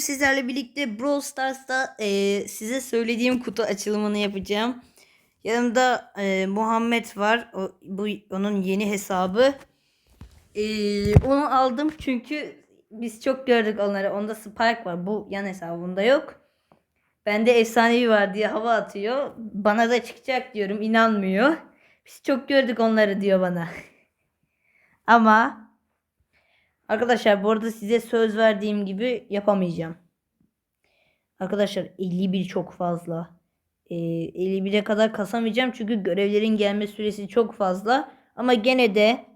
Sizlerle birlikte Brawl Stars'ta eee, size söylediğim kutu açılımını yapacağım. Yanımda eee, Muhammed var. O, bu onun yeni hesabı. Eee, onu aldım çünkü biz çok gördük onları. Onda Spike var. Bu yan hesabında yok. Bende efsanevi var diye hava atıyor. Bana da çıkacak diyorum. inanmıyor. Biz çok gördük onları diyor bana. Ama Arkadaşlar bu arada size söz verdiğim gibi yapamayacağım. Arkadaşlar 51 çok fazla. Ee, 51'e kadar kasamayacağım çünkü görevlerin gelme süresi çok fazla. Ama gene de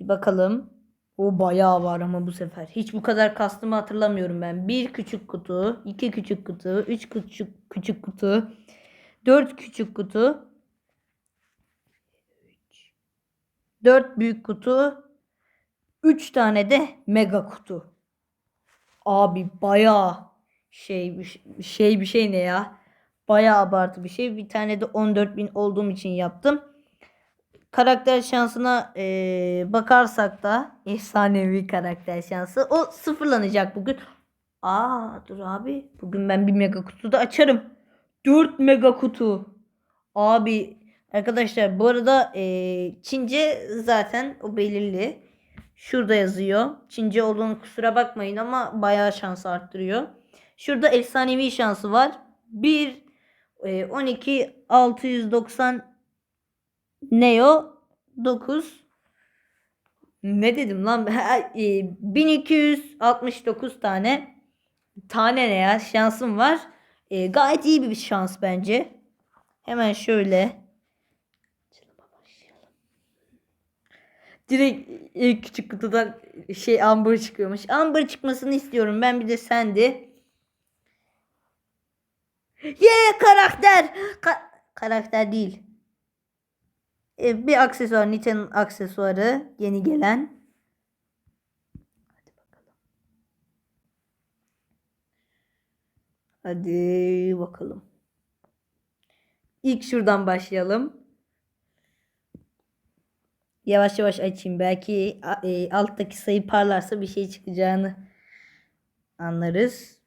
bir bakalım. O bayağı var ama bu sefer. Hiç bu kadar kastımı hatırlamıyorum ben. Bir küçük kutu, iki küçük kutu, üç küçük küçük kutu, dört küçük kutu, dört büyük kutu, 3 tane de mega kutu. Abi bayağı şey bir şey- bir şey ne ya? Bayağı abartı bir şey. Bir tane de 14.000 olduğum için yaptım. Karakter şansına eee, bakarsak da efsanevi karakter şansı. O sıfırlanacak bugün. Aa dur abi. Bugün ben bir mega kutu da açarım. 4 mega kutu. Abi arkadaşlar bu arada eee, Çince zaten o belirli. Şurada yazıyor. Çince olduğunu kusura bakmayın ama bayağı şans arttırıyor. Şurada efsanevi şansı var. 1 e, 12 690 Neo 9 ne dedim lan? Ha, e, 1269 tane tane ne ya şansım var. E, gayet iyi bir şans bence. Hemen şöyle Direkt ilk küçük kutudan şey Amber çıkıyormuş. Amber çıkmasını istiyorum. Ben bir de sendi. Ye karakter. Ka- karakter değil. E, bir aksesuar. Nita'nın aksesuarı. Yeni gelen. Hadi bakalım. Hadi bakalım. İlk şuradan başlayalım. Yavaş yavaş açayım. Belki e, alttaki sayı parlarsa bir şey çıkacağını anlarız.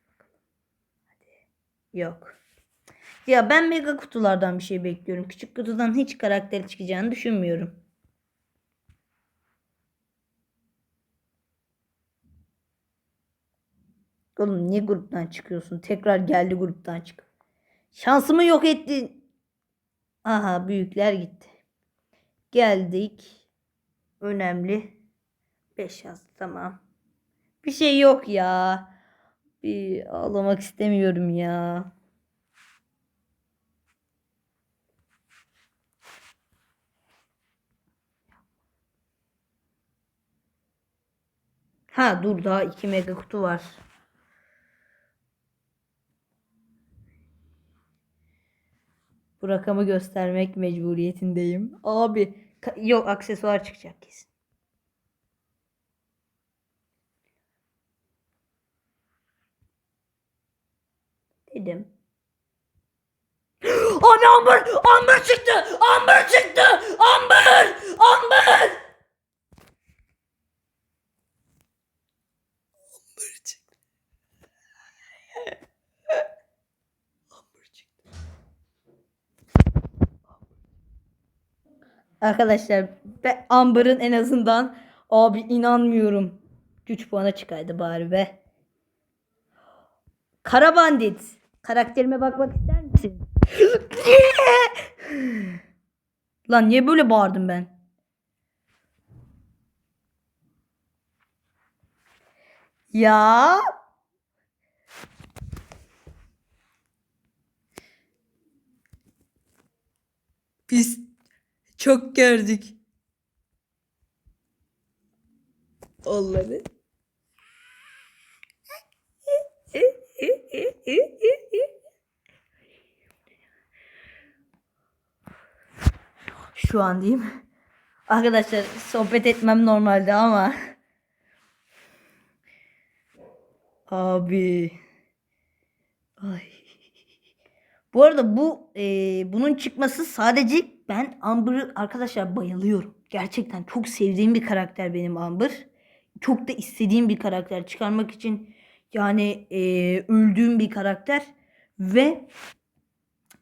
Yok. Ya ben mega kutulardan bir şey bekliyorum. Küçük kutudan hiç karakter çıkacağını düşünmüyorum. Oğlum niye gruptan çıkıyorsun? Tekrar geldi gruptan çık. Şansımı yok ettin. Aha büyükler gitti. Geldik. Önemli. 5 yazdı tamam. Bir şey yok ya. Bir ağlamak istemiyorum ya. Ha dur daha 2 mega kutu var. Bu rakamı göstermek mecburiyetindeyim. Abi yok aksesuar çıkacak kesin. Dedim. Abi Amber! Amber çıktı! Amber çıktı! Amber! Amber! Arkadaşlar ben Amber'ın en azından abi inanmıyorum. Güç puanı çıkaydı bari be. Kara bandit. Karakterime bakmak ister misin? Lan niye böyle bağırdım ben? Ya biz çok gördük. Onları. Şu an diyeyim. Arkadaşlar sohbet etmem normalde ama. Abi. Ay. Bu arada bu e, bunun çıkması sadece ben Amber'ı arkadaşlar bayılıyorum. Gerçekten çok sevdiğim bir karakter benim Amber. Çok da istediğim bir karakter çıkarmak için Yani eee, öldüğüm bir karakter ve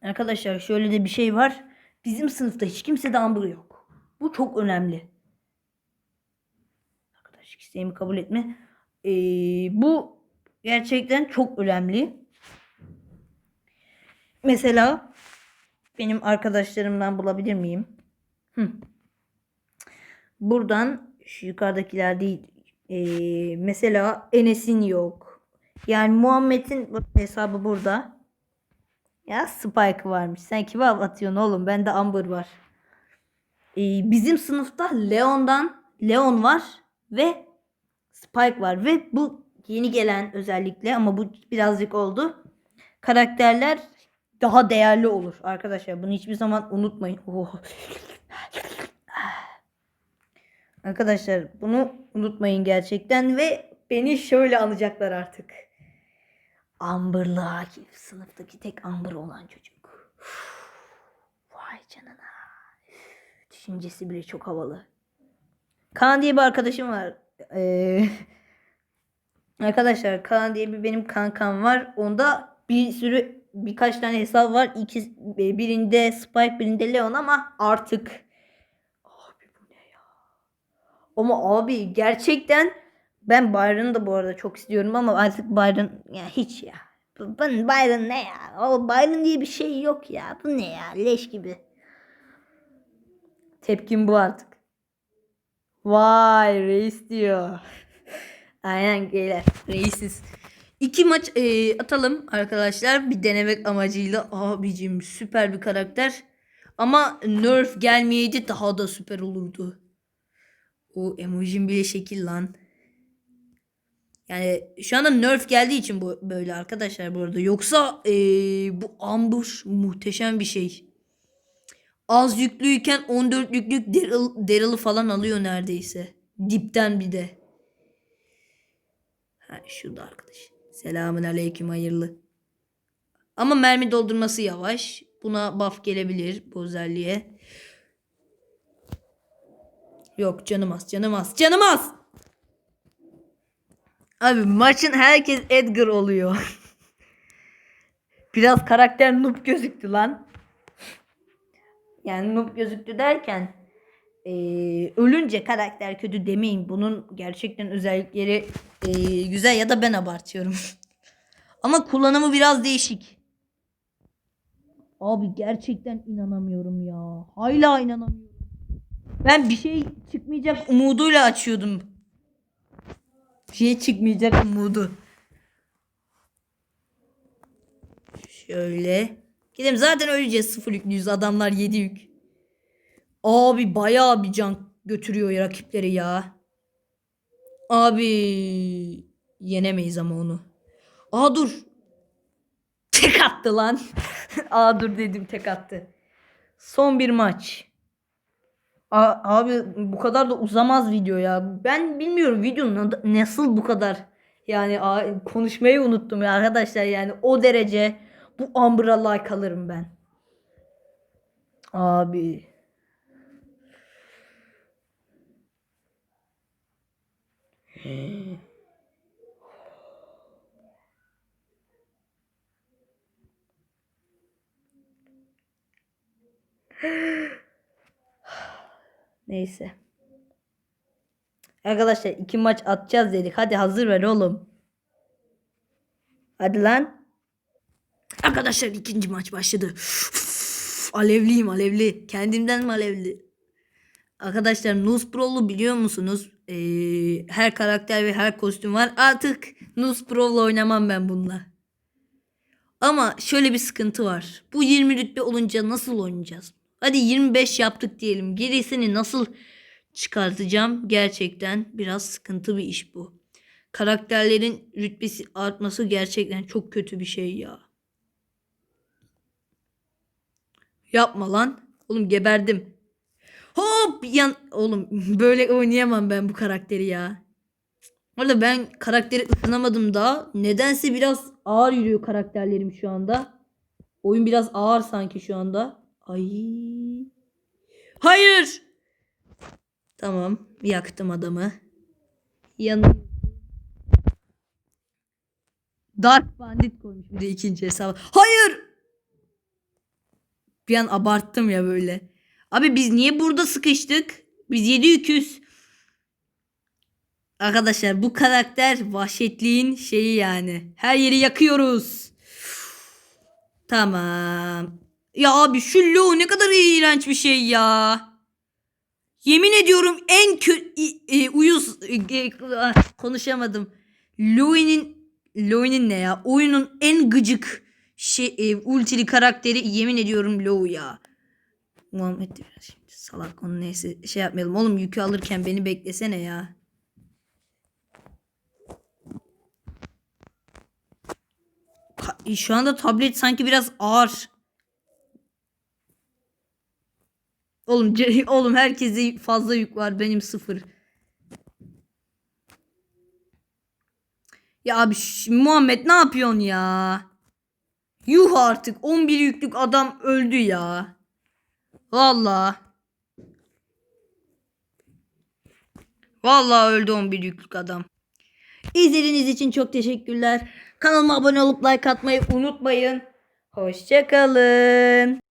arkadaşlar şöyle de bir şey var. Bizim sınıfta hiç kimsede Amber yok. Bu çok önemli. Arkadaşlık isteğimi kabul etme. Eee, bu gerçekten çok önemli. Mesela benim arkadaşlarımdan bulabilir miyim? Hı. Buradan şu yukarıdakiler değil. Ee, mesela Enes'in yok. Yani Muhammed'in hesabı burada. Ya Spike varmış. Sen kime atıyorsun oğlum? Bende Amber var. Ee, bizim sınıfta Leon'dan Leon var ve Spike var ve bu yeni gelen özellikle ama bu birazcık oldu. Karakterler daha değerli olur arkadaşlar. Bunu hiçbir zaman unutmayın. Oh. Arkadaşlar bunu unutmayın gerçekten ve beni şöyle anacaklar artık. Amber'lı Akif. Sınıftaki tek Amber olan çocuk. Vay canına. Düşüncesi bile çok havalı. Kaan diye bir arkadaşım var. Ee, arkadaşlar Kaan diye bir benim kankam var. Onda bir sürü birkaç tane hesap var. İki, birinde Spike birinde Leon ama artık abi bu ne ya? Ama abi gerçekten ben Byron'ı da bu arada çok istiyorum ama artık Byron ya hiç ya. Ben Byron ne ya? O Byron diye bir şey yok ya. Bu ne ya? Leş gibi. Tepkim bu artık. Vay reis diyor. Aynen geyler. Reisiz. İki maç e, atalım arkadaşlar. Bir denemek amacıyla. Abicim süper bir karakter. Ama nerf gelmeyeydi daha da süper olurdu. O emojim bile şekil lan. Yani şu anda nerf geldiği için bu böyle arkadaşlar bu arada. Yoksa e, bu ambush muhteşem bir şey. Az yüklüyken 14 yüklük Daryl, Daryl'ı falan alıyor neredeyse. Dipten bir de. Ha, şurada arkadaş. Selamun aleyküm hayırlı. Ama mermi doldurması yavaş. Buna buff gelebilir bu özelliğe. Yok canım az canım az canım az. Abi maçın herkes Edgar oluyor. Biraz karakter noob gözüktü lan. Yani noob gözüktü derken eee, ölünce karakter kötü demeyin. Bunun gerçekten özellikleri eee, güzel ya da ben abartıyorum. Ama kullanımı biraz değişik. Abi gerçekten inanamıyorum ya. Hala inanamıyorum. Ben bir şey çıkmayacak umuduyla açıyordum. Bir şey çıkmayacak umudu. Şöyle. Gidelim zaten öleceğiz sıfır yüklüyüz. Adamlar 7 yük. Abi bayağı bir can götürüyor ya rakipleri ya. Abi yenemeyiz ama onu. Aa dur. Tek attı lan. Aa dur dedim tek attı. Son bir maç. A- abi bu kadar da uzamaz video ya. Ben bilmiyorum videonun nasıl bu kadar yani konuşmayı unuttum ya arkadaşlar yani o derece bu Amber'a like alırım ben. Abi. Neyse. Arkadaşlar iki maç atacağız dedik. Hadi hazır ver oğlum. Hadi lan. Arkadaşlar ikinci maç başladı. Üf, alevliyim alevli. Kendimden mi alevli? Arkadaşlar Nuz Pro'lu biliyor musunuz? Ee, her karakter ve her kostüm var. Artık Nuz Pro'lu oynamam ben bununla. Ama şöyle bir sıkıntı var. Bu 20 rütbe olunca nasıl oynayacağız? Hadi 25 yaptık diyelim. Gerisini nasıl çıkartacağım? Gerçekten biraz sıkıntı bir iş bu. Karakterlerin rütbesi artması gerçekten çok kötü bir şey ya. Yapma lan. Oğlum geberdim. Hop yan oğlum böyle oynayamam ben bu karakteri ya. Orada ben karakteri ısınamadım daha. Nedense biraz ağır yürüyor karakterlerim şu anda. Oyun biraz ağır sanki şu anda. Ay. Hayır. Tamam. Yaktım adamı. Yanı Dark Bandit koymuş bir de ikinci hesabı. Hayır. Bir an abarttım ya böyle. Abi biz niye burada sıkıştık? Biz 7 yüküz. Arkadaşlar bu karakter vahşetliğin şeyi yani. Her yeri yakıyoruz. Tamam. Ya abi şu Lo ne kadar iğrenç bir şey ya. Yemin ediyorum en kö e, uyuz e, e, ah, konuşamadım. Louis'nin Louis'nin ne ya? Oyunun en gıcık şey e, ultili karakteri yemin ediyorum Lou ya. Muhammed de biraz şimdi salak onu neyse şey yapmayalım. Oğlum yükü alırken beni beklesene ya. Ta- Şu anda tablet sanki biraz ağır. Oğlum oğlum herkese fazla yük var benim sıfır. Ya abi Muhammed ne yapıyorsun ya? Yuh artık 11 yüklük adam öldü ya. Valla. Valla öldü 11 yüklük adam. İzlediğiniz için çok teşekkürler. Kanalıma abone olup like atmayı unutmayın. Hoşçakalın.